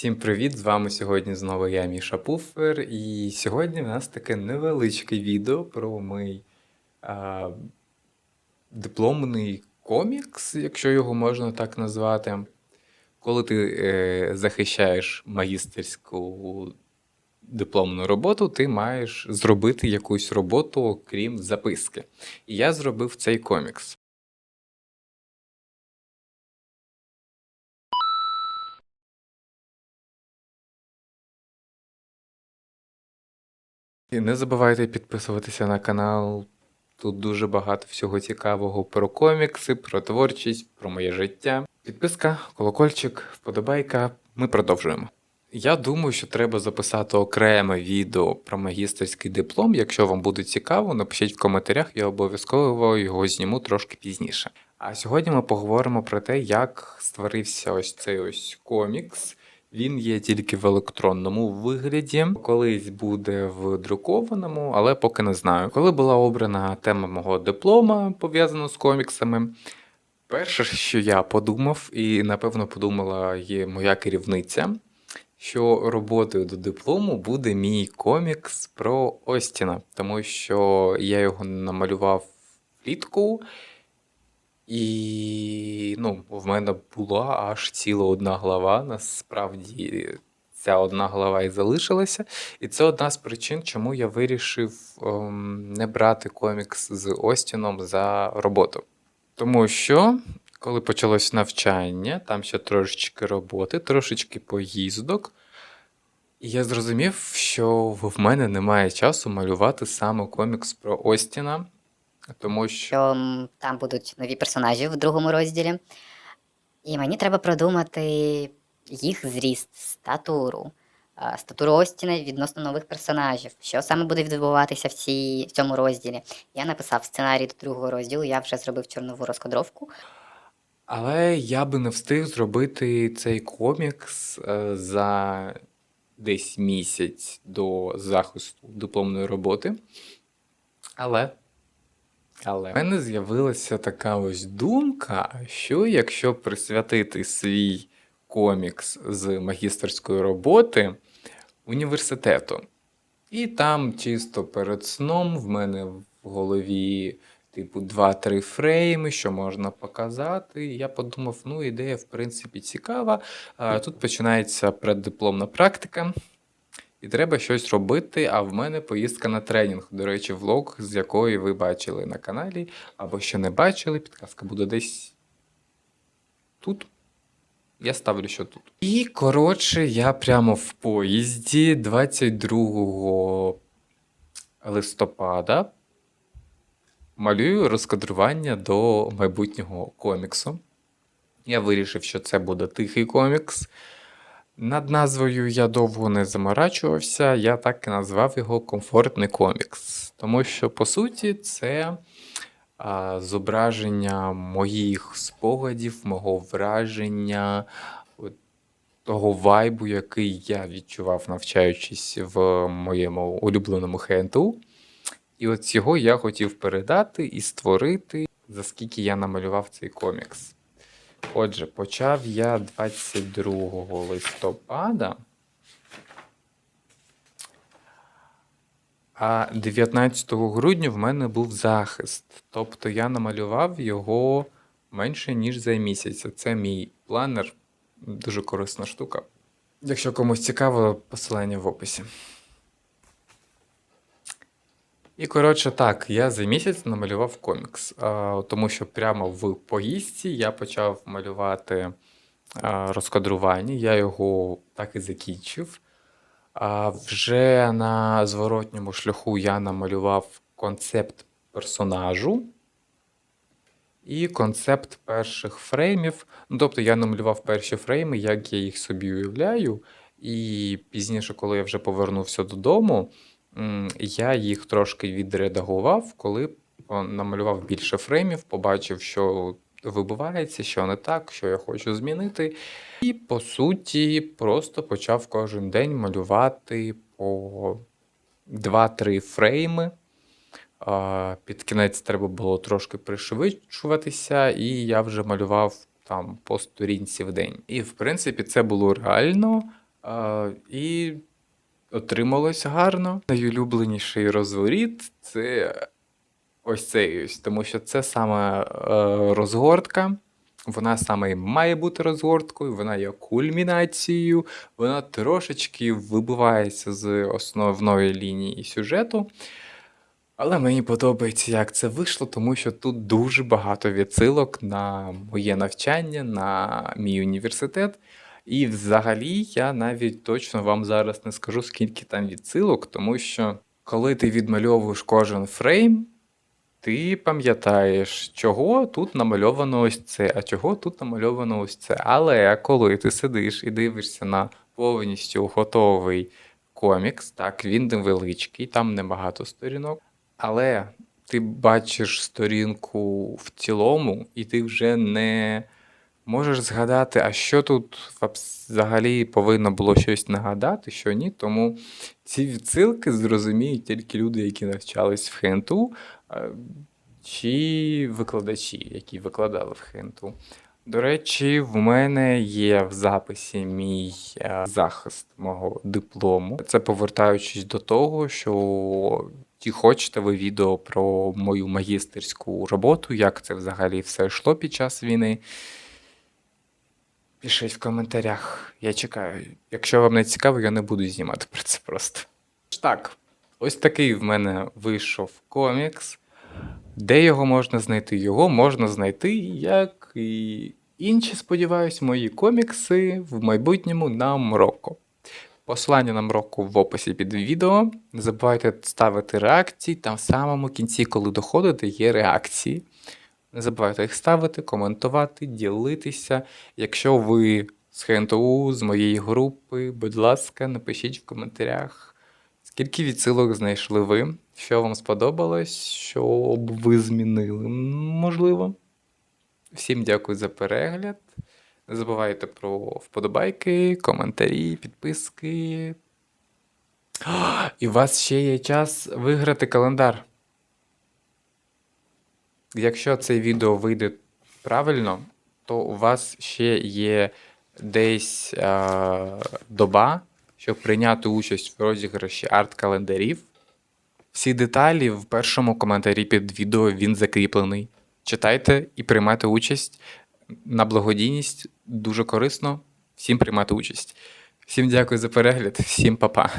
Всім привіт! З вами сьогодні знову я, Міша Пуфер, і сьогодні в нас таке невеличке відео про мій а, дипломний комікс, якщо його можна так назвати. Коли ти е, захищаєш магістерську дипломну роботу, ти маєш зробити якусь роботу, окрім записки. І я зробив цей комікс. І не забувайте підписуватися на канал. Тут дуже багато всього цікавого про комікси, про творчість, про моє життя. Підписка, колокольчик, вподобайка. Ми продовжуємо. Я думаю, що треба записати окреме відео про магістерський диплом. Якщо вам буде цікаво, напишіть в коментарях, я обов'язково його зніму трошки пізніше. А сьогодні ми поговоримо про те, як створився ось цей ось комікс. Він є тільки в електронному вигляді, колись буде в друкованому, але поки не знаю. Коли була обрана тема мого диплома, пов'язана з коміксами, перше, що я подумав, і напевно подумала є моя керівниця, що роботою до диплому буде мій комікс про Остіна, тому що я його намалював влітку. І ну, в мене була аж ціла одна глава. Насправді ця одна глава і залишилася. І це одна з причин, чому я вирішив ем, не брати комікс з Остіном за роботу. Тому що, коли почалось навчання, там ще трошечки роботи, трошечки поїздок. І я зрозумів, що в мене немає часу малювати саме комікс про Остіна, тому що. що м, там будуть нові персонажі в другому розділі. І мені треба продумати їх зріст, статуру, а, статуру Остіна відносно нових персонажів, що саме буде відбуватися в, цій, в цьому розділі. Я написав сценарій до другого розділу, я вже зробив чорнову розкадровку. Але я би не встиг зробити цей комікс е, за десь місяць до захисту дипломної роботи. Але, але в мене з'явилася така ось думка, що якщо присвятити свій комікс з магістерської роботи університету, і там чисто перед сном в мене в голові типу 2-3 фрейми, що можна показати. Я подумав, ну ідея в принципі цікава. Тут починається преддипломна практика. І треба щось робити, а в мене поїздка на тренінг. До речі, влог, з якої ви бачили на каналі, або ще не бачили, підказка буде десь тут. Я ставлю, що тут. І коротше, я прямо в поїзді 22 листопада малюю розкадрування до майбутнього коміксу. Я вирішив, що це буде тихий комікс. Над назвою я довго не заморачувався, я так і назвав його комфортний комікс. Тому що, по суті, це а, зображення моїх спогадів, мого враження, того вайбу, який я відчував, навчаючись в моєму улюбленому ХНТУ. І от цього я хотів передати і створити, за скільки я намалював цей комікс. Отже, почав я 22 листопада, а 19 грудня в мене був захист. Тобто я намалював його менше, ніж за місяць. Це мій планер. Дуже корисна штука. Якщо комусь цікаво, посилання в описі. І, коротше, так, я за місяць намалював комікс, тому що прямо в поїздці я почав малювати розкадрування, я його так і закінчив. А вже на зворотньому шляху я намалював концепт персонажу і концепт перших фреймів. Ну, тобто я намалював перші фрейми, як я їх собі уявляю. І пізніше, коли я вже повернувся додому, я їх трошки відредагував, коли намалював більше фреймів, побачив, що вибивається, що не так, що я хочу змінити. І по суті, просто почав кожен день малювати по 2-3 фрейми. Під кінець треба було трошки пришвидшуватися, і я вже малював там по сторінці в день. І в принципі це було реально. І отрималось гарно. Найулюбленіший розворіт це ось цей ось, тому що це саме е, розгортка. Вона саме і має бути розгорткою, вона є кульмінацією, вона трошечки вибивається з основної лінії сюжету. Але мені подобається, як це вийшло, тому що тут дуже багато відсилок на моє навчання, на мій університет. І взагалі я навіть точно вам зараз не скажу, скільки там відсилок, тому що коли ти відмальовуєш кожен фрейм, ти пам'ятаєш, чого тут намальовано ось це, а чого тут намальовано ось це. Але коли ти сидиш і дивишся на повністю готовий комікс, так, він невеличкий, там небагато сторінок, але ти бачиш сторінку в цілому, і ти вже не можеш згадати, а що тут взагалі повинно було щось нагадати, що ні. Тому ці відсилки зрозуміють тільки люди, які навчались в ХНТУ, е, чи викладачі, які викладали в ХНТУ. До речі, в мене є в записі мій е, захист мого диплому. Це повертаючись до того, що ті хочете ви відео про мою магістерську роботу, як це взагалі все йшло під час війни. Пишіть в коментарях. Я чекаю. Якщо вам не цікаво, я не буду знімати про це просто. Так, ось такий в мене вийшов комікс. Де його можна знайти? Його можна знайти, як і інші, сподіваюсь, мої комікси в майбутньому на Мроко. Посилання на Мроко в описі під відео. Не забувайте ставити реакції. Там в самому кінці, коли доходите, є реакції. Не забувайте їх ставити, коментувати, ділитися. Якщо ви з ХНТУ, з моєї групи, будь ласка, напишіть в коментарях, скільки відсилок знайшли ви, що вам сподобалось, що б ви змінили, можливо. Всім дякую за перегляд. Не забувайте про вподобайки, коментарі, підписки. І у вас ще є час виграти календар. Якщо це відео вийде правильно, то у вас ще є десь е, доба, щоб прийняти участь в розіграші арт-календарів. Всі деталі в першому коментарі під відео він закріплений. Читайте і приймайте участь на благодійність. Дуже корисно. Всім приймати участь. Всім дякую за перегляд, всім па-па.